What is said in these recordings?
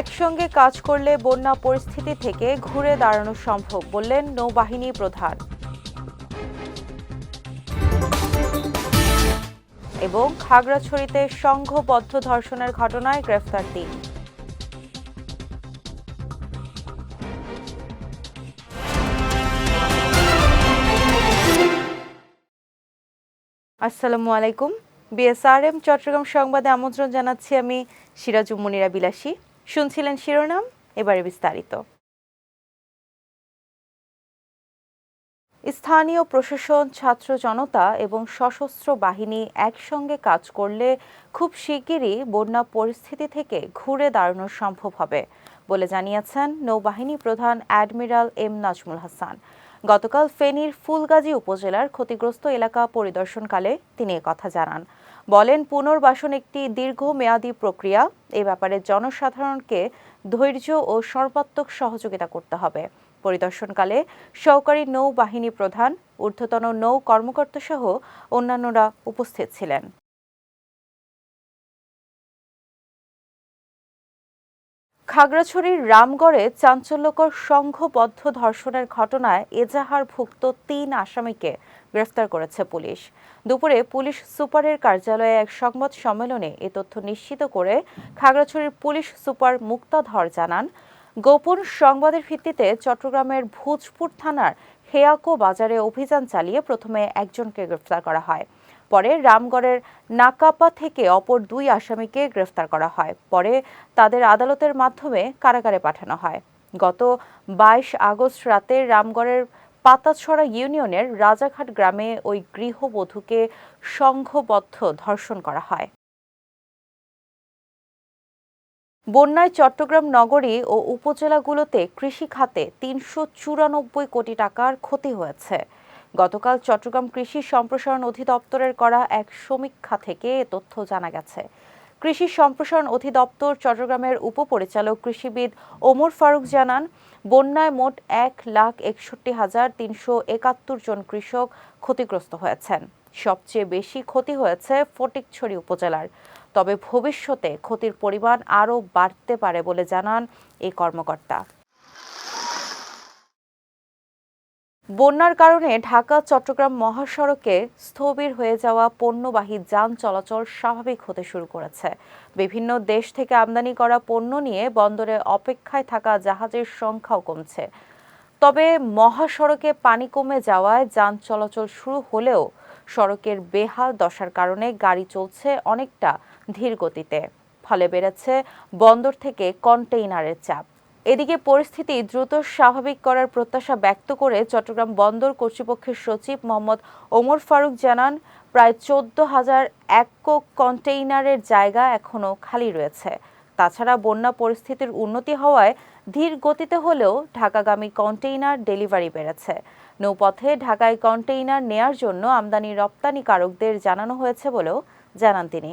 একসঙ্গে কাজ করলে বন্যা পরিস্থিতি থেকে ঘুরে দাঁড়ানো সম্ভব বললেন নৌবাহিনী প্রধান। এবং খাগড়াছড়িতে সংঘবদ্ধ ধর্ষণের ঘটনায় গ্রেফতার তিন। আসসালামু আলাইকুম। বিএসআরএম চট্টগ্রাম সংবাদে আমন্ত্রণ জানাচ্ছি আমি সিরাজুম মুনিরা বিলাসী। শুনছিলেন শিরোনাম, এবারে বিস্তারিত। স্থানীয় প্রশাসন, ছাত্র জনতা এবং সশস্ত্র বাহিনী একসঙ্গে কাজ করলে খুব শিগগিরই বন্যা পরিস্থিতি থেকে ঘুরে দাঁড়ানো সম্ভব হবে, বলে জানিয়েছেন নৌবাহিনী প্রধান অ্যাডমিরাল এম নাজমুল হাসান। গতকাল ফেনীর ফুলগাজী উপজেলার ক্ষতিগ্রস্ত এলাকা পরিদর্শনকালে তিনি কথা জানান। বলেন, পুনর্বাসন একটি দীর্ঘমেয়াদী প্রক্রিয়া। এ ব্যাপারে জনসাধারণকে ধৈর্য ও সর্বাত্মক সহযোগিতা করতে হবে। পরিদর্শনকালে সহকারী নৌবাহিনী প্রধান, ঊর্ধ্বতন নৌ কর্মকর্তা সহ অন্যান্যরা উপস্থিত ছিলেন। খাগড়াছড়ির রামগড়ে চাঞ্চল্যকর সংঘবদ্ধ ধর্ষণের ঘটনায় এজাহারভুক্ত তিন আসামিকে গ্রেফতার করেছে পুলিশ। দুপুরে পুলিশ সুপারের কার্যালয়ে এক সংবাদ সম্মেলনে এ তথ্য নিশ্চিত করে খাগড়াছড়ির পুলিশ সুপার মুক্তাধর জানান, গোপন সংবাদের ভিত্তিতে চট্টগ্রামের ভোজপুর থানার হেয়াকো বাজারে অভিযান চালিয়ে প্রথমে একজনকে গ্রেফতার করা হয়। পরে রামগড়ের নাকাপা থেকে অপর দুই আসামিকে গ্রেফতার করা হয়। পরে তাদের আদালতের মাধ্যমে কারাগারে পাঠানো হয়। গত বাইশ আগস্ট রাতে রামগড়ের পাতাছড়া ইউনিয়নের রাজাঘাট গ্রামে ওই গৃহবধূকে সংঘবদ্ধ ধর্ষণ করা হয়। বন্যায় চট্টগ্রাম নগরী ও উপজেলাগুলোতে কৃষি খাতে তিনশো চুরানব্বই কোটি টাকার ক্ষতি হয়েছে। গতকাল চট্টগ্রাম কৃষি সম্প্রসারণ অধিদপ্তরের করা এক সমীক্ষা থেকে তথ্য জানা গেছে। কৃষি সম্প্রসারণ অধিদপ্তর চট্টগ্রামের উপপরিচালক কৃষিবিদ ওমর ফারুক জানান, বন্যায় মোট এক লাখ একষট্টি হাজার তিনশো একাত্তর জন কৃষক ক্ষতিগ্রস্ত হয়েছেন। সবচেয়ে বেশি ক্ষতি হয়েছে ফটিকছড়ি উপজেলার। তবে ভবিষ্যতে ক্ষতির পরিমাণ আরও বাড়তে পারে বলে জানান এই কর্মকর্তা। বন্যার কারণে ঢাকা, চট্টগ্রাম মহাসড়কে স্থবির হয়ে যাওয়া পণ্যবাহী যান চলাচল স্বাভাবিক হতে শুরু করেছে। বিভিন্ন দেশ থেকে আমদানি করা পণ্য নিয়ে বন্দরে অপেক্ষায় থাকা জাহাজের সংখ্যাও কমছে। তবে মহাসড়কে পানি কমে যাওয়ায় যান চলাচল শুরু হলেও সড়কের বেহাল দশার কারণে গাড়ি চলছে অনেকটা ধীর গতিতে ফলে বেড়েছে বন্দর থেকে কন্টেইনারের চাপ। এদিকে পরিস্থিতি দ্রুত স্বাভাবিক করার প্রত্যাশা ব্যক্ত করে চট্টগ্রাম বন্দর কর্তৃপক্ষের সচিব মোহাম্মদ ওমর ফারুক জানান, প্রায় চোদ্দ হাজার একক কন্টেইনারের জায়গা এখনও খালি রয়েছে। তাছাড়া বন্যা পরিস্থিতির উন্নতি হওয়ায় ধীর গতিতে হলেও ঢাকাগামী কন্টেইনার ডেলিভারি বেড়েছে। নৌপথে ঢাকায় কন্টেইনার নেয়ার জন্য আমদানি রপ্তানিকারকদের জানানো হয়েছে বলেও জানান তিনি।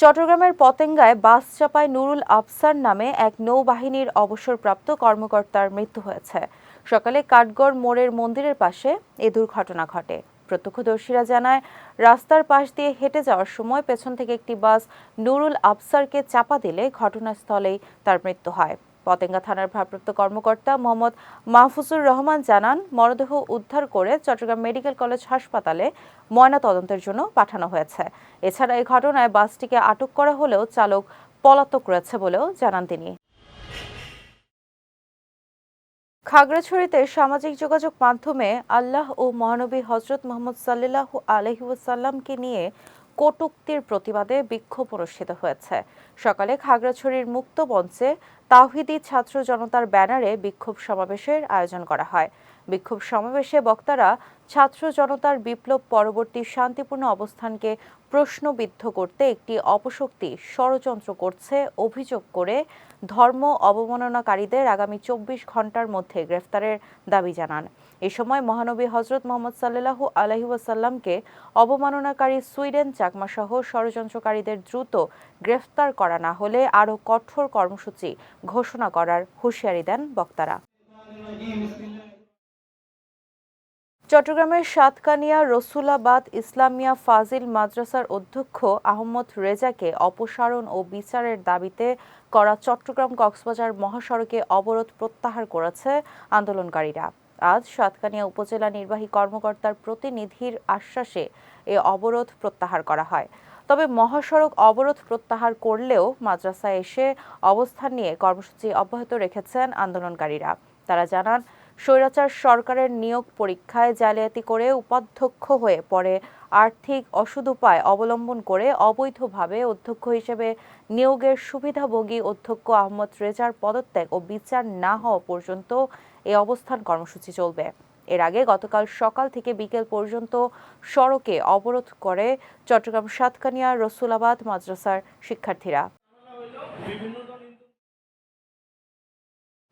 চট্টগ্রামের পতেঙ্গায় বাস চাপায় নুরুল আফসার নামে এক নৌবাহিনীর অবসরপ্রাপ্ত কর্মকর্তার মৃত্যু হয়েছে। সকালে কাঠগড় মোড়ের মন্দিরের পাশে এ দুর্ঘটনা ঘটে। প্রত্যক্ষদর্শীরা জানায়, রাস্তার পাশ দিয়ে হেঁটে যাওয়ার সময় পেছন থেকে একটি বাস নুরুল আফসারকে চাপা দিলে ঘটনাস্থলেই তার মৃত্যু হয়। পতেঙ্গা থানার ভারপ্রাপ্ত কর্মকর্তা মোহাম্মদ মাহফুজুর রহমান জানান, মরদেহ উদ্ধার করে চট্টগ্রাম মেডিকেল কলেজ হাসপাতালে ময়না তদন্তের জন্য পাঠানো হয়েছে। এছাড়া এই ঘটনায় বাসটিকে আটক করা হলেও চালক পলাতক রয়েছে বলেও জানান তিনি। খাগড়াছড়িতে সামাজিক যোগাযোগ মাধ্যমে আল্লাহ ও মহানবী হজরত মোহাম্মদ সাল্লাহ আলহিউসাল্লামকে নিয়ে কটুক্তির প্রতিবাদে বিক্ষোভ অনুষ্ঠিত হয়েছে। সকালে খাগড়াছড়ির মুক্ত মঞ্চে তাওহিদি ছাত্র জনতার ব্যানারে বিক্ষোভ সমাবেশের আয়োজন করা হয়। বিক্ষোভ সমাবেশে বক্তারা ছাত্র জনতার বিপ্লব পরবর্তী শান্তিপূর্ণ অবস্থানকে প্রশ্নবিদ্ধ করতে একটি অপশক্তি ষড়যন্ত্র করছে, অভিযোগ করে ধর্ম অবমাননাকারীদের আগামী চব্বিশ ঘণ্টার মধ্যে গ্রেফতারের দাবি জানান। এ সময় মহানবী হজরত মোহাম্মদ সাল্লাহু আলহি ওয়াসাল্লামকে অবমাননাকারী সুইডেন চাকমাসহ ষড়যন্ত্রকারীদের দ্রুত গ্রেফতার করা না হলে আরও কঠোর কর্মসূচি ঘোষণা করার হুঁশিয়ারি দেন বক্তারা। চট্টগ্রামের সাতকানিয়া রসুলাবাদ ইসলামিয়া ফাজিল মাদ্রাসার অধ্যক্ষ আহমদ রেজাকে অপসারণ ও বিচারের দাবিতে করা চট্টগ্রাম কক্সবাজার মহাসড়কে অবরোধ প্রত্যাহার করেছে আন্দোলনকারীরা। আজ সাতকানিয়া উপজেলা নির্বাহী কর্মকর্তার প্রতিনিধির আশ্বাসে এ অবরোধ প্রত্যাহার করা হয়। তবে মহাসড়ক অবরোধ প্রত্যাহার করলেও মাদ্রাসায় এসে অবস্থান নিয়ে কর্মসূচি অব্যাহত রেখেছেন আন্দোলনকারীরা। তারা জানান স্বৈরাচার সরকারের নিয়োগ পরীক্ষায় জালিয়াতি করে উপাধ্যক্ষ হয়ে পরে আর্থিক অসদুপায় অবলম্বন করে অবৈধভাবে অধ্যক্ষ হিসেবে নিয়োগের সুবিধাভোগী অধ্যক্ষ আহমদ রেজার পদত্যাগ ও বিচার না হওয়া পর্যন্ত এই অবস্থান কর্মসূচি চলবে। এর আগে গতকাল সকাল থেকে বিকেল পর্যন্ত সড়কে অবরোধ করে চট্টগ্রাম সাতকানিয়া রসুলাবাদ মাদ্রাসার শিক্ষার্থীরা।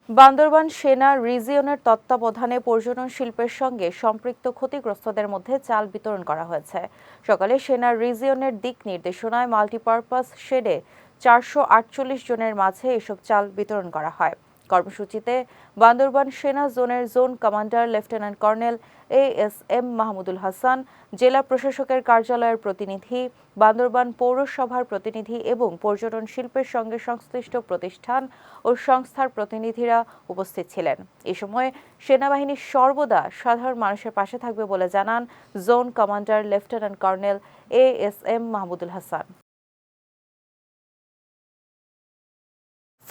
বান্দরবান সেনা রিজিয়নের তত্ত্বাবধানে পর্যটন শিল্পের সঙ্গে সম্পৃক্ত ক্ষতিগ্রস্তদের মধ্যে চাল বিতরণ করা হয়েছে। সকালে সেনা রিজিয়নের দিক নির্দেশনায় মাল্টিপারপাস শেডে চারশো আটচল্লিশ জনের মাঝে এসব চাল বিতরণ করা হয়। কর্মসূচিতে বান্দরবান সেনা জোনের zone commander lieutenant colonel A S M Mahmudul Hasan, জেলা প্রশাসকের কার্যালয়ের প্রতিনিধি, বান্দরবান পৌরসভার প্রতিনিধি এবং পর্যটন শিল্পের সঙ্গে সংশ্লিষ্ট প্রতিষ্ঠান ও সংস্থার প্রতিনিধিরা উপস্থিত ছিলেন। এ সময় সেনাবাহিনী সর্বদা সাধারণ মানুষের পাশে থাকবে বলে জানান zone commander lieutenant colonel A S M Mahmudul Hasan.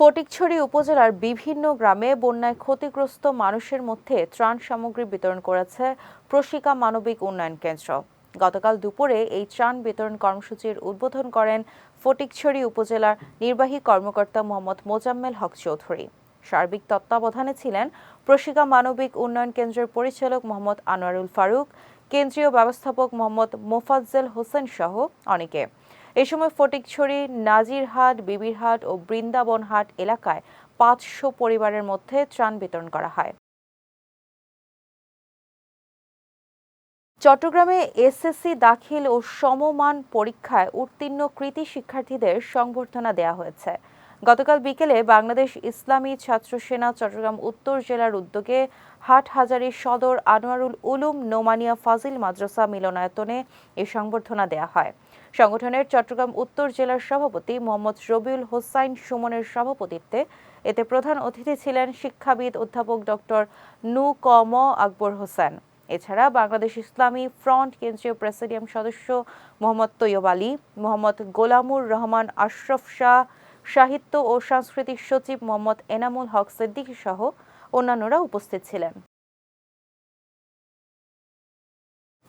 Fatikchhari উপজেলার বিভিন্ন গ্রামে বন্যায় ক্ষতিগ্রস্ত মানুষের মধ্যে ত্রাণ সামগ্রী বিতরণ করেছে প্রশিকা মানবিক উন্নয়ন কেন্দ্র। গতকাল দুপুরে এই ত্রাণ বিতরণ কর্মসূচির উদ্বোধন করেন ফটিকছড়ি উপজেলার নির্বাহী কর্মকর্তা মোহাম্মদ মোজাম্মেল হক চৌধুরী। সার্বিক তত্ত্বাবধানে ছিলেন প্রশিকা মানবিক উন্নয়ন কেন্দ্রের পরিচালক মোহাম্মদ আনোয়ারুল ফারুক, কেন্দ্রীয় ব্যবস্থাপক মোহাম্মদ মোফাজ্জেল হোসেন সহ অনেকে। এ সময় ফটিকছড়ি, নাজিরহাট, বিবিরহাট ও বৃন্দাবনহাট এলাকায় পাঁচশো পরিবারের মধ্যে ত্রাণ বিতরণ করা হয়। চট্টগ্রামে এসএসসি দাখিল ও সমমান পরীক্ষায় উত্তীর্ণ কৃতি শিক্ষার্থীদের সংবর্ধনা দেওয়া হয়েছে। গতকাল বিকেলে বাংলাদেশ ইসলামী ছাত্র সেনা চট্টগ্রাম উত্তর জেলার উদ্যোগে হাটহাজারী সদর আনোয়ারুল উলুম নোমানিয়া ফাজিল মাদ্রাসা মিলনায়তনে এই সংবর্ধনা দেয়া হয়। সংগঠনের চট্টগ্রাম উত্তর জেলার সভাপতি মোহাম্মদ রবিউল হোসাইন সুমনের সভাপতিত্বে এতে প্রধান অতিথি ছিলেন শিক্ষাবিদ অধ্যাপক ডক্টর নু কম আকবর হোসেন। এছাড়া বাংলাদেশ ইসলামী ফ্রন্ট কেন্দ্রীয় প্রেসিডিয়াম সদস্য মোহাম্মদ তৈয়ব আলী, মোহাম্মদ গোলামুর রহমান আশরফ শাহ, সাহিত্য ও সাংস্কৃতিক সচিব মোহাম্মদ এনামুল হক সিদ্দিকী সহ অন্যান্যরা উপস্থিত ছিলেন।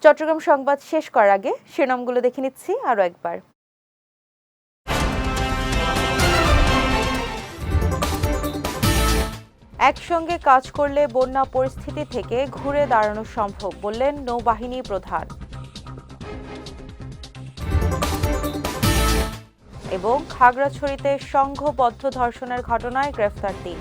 চট্টগ্রাম সংবাদ শেষ করার আগে শিরোনামগুলো দেখে নিচ্ছি আরও একবার। একসঙ্গে কাজ করলে বন্যা পরিস্থিতি থেকে ঘুরে দাঁড়ানো সম্ভব বললেন নৌবাহিনী প্রধান। এবং খাগড়াছড়িতে সংঘবদ্ধ ধর্ষণের ঘটনায় গ্রেফতার তিন।